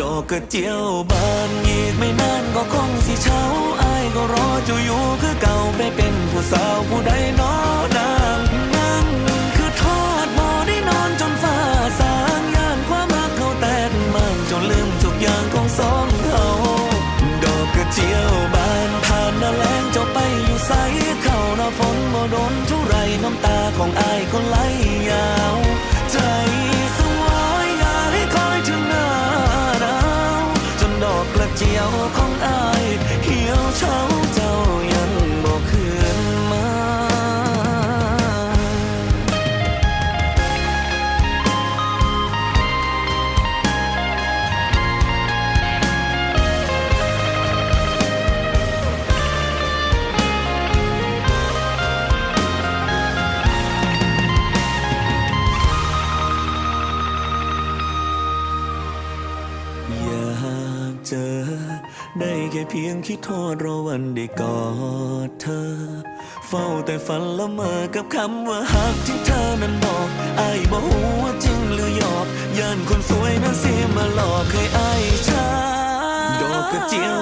ดอกกระเจียวบานอีกไม่นานก็คงสิเช้าอายก็รอจะอยู่คือเก่าไปเป็นผู้สาวผู้ใดนอนางนั่งคือทอดบ่ได้นอนจนฟ้าสางย่านความรักเขาแตกมันจนลืมทุกอย่างของสองเขาดอกกระเจียวบานผ่านหน้าแล้งเจ้าไปอยู่ใสเข้าหน้าฝนบ่โดนเท่าไรน้ำตาของอายก็ไหล จอ ได้แค่เพียงคิดโทษรอวันได้กอดเธอ เฝ้าแต่ฝันละเมอกับคำว่าหักที่เธอนั้นบอกไอ้บ่หัวจริงหรือหยอกย่านคนสวยนั้นเสียมาหลอกเคยไอ้ชาดอกกระเจียว